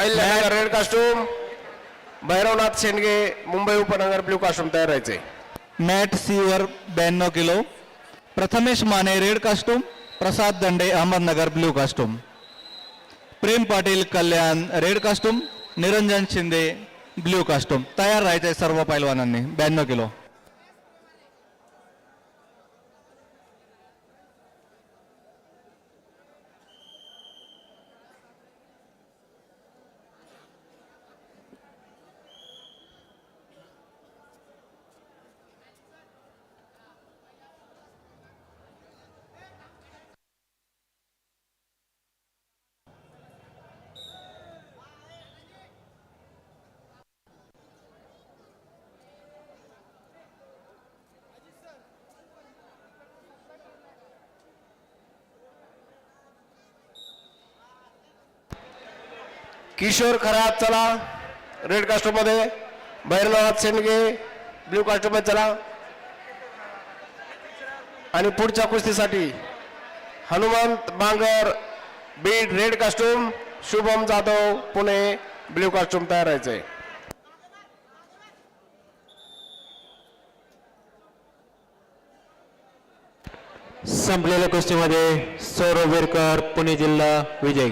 Ahilyanagar red costume Bhairavnath Shendge Mumbai उपनगर blue costume तयार राहायचे. मॅट सीवर ब्याण्णव kilo. Prathamesh Mane red costume Prasad Dande Ahmednagar blue costume Prem Patil Kalyan red costume Niranjan Shinde blue costume तयार राहायचे सर्व पैलवानांनी. ब्याण्णव किलो. किशोर खरात चला. रेड कास्टमध्ये भैरवनाथ शेंडगे ब्ल्यू कास्टमध्ये चला. आणि पुढच्या कुस्तीसाठी Hanumant Bangar Beed red costume Shubham Jadhav Pune blue costume तयार आहे संपलेल्या कुस्तीमध्ये सौरभ वेरकर पुणे जिल्हा विजय.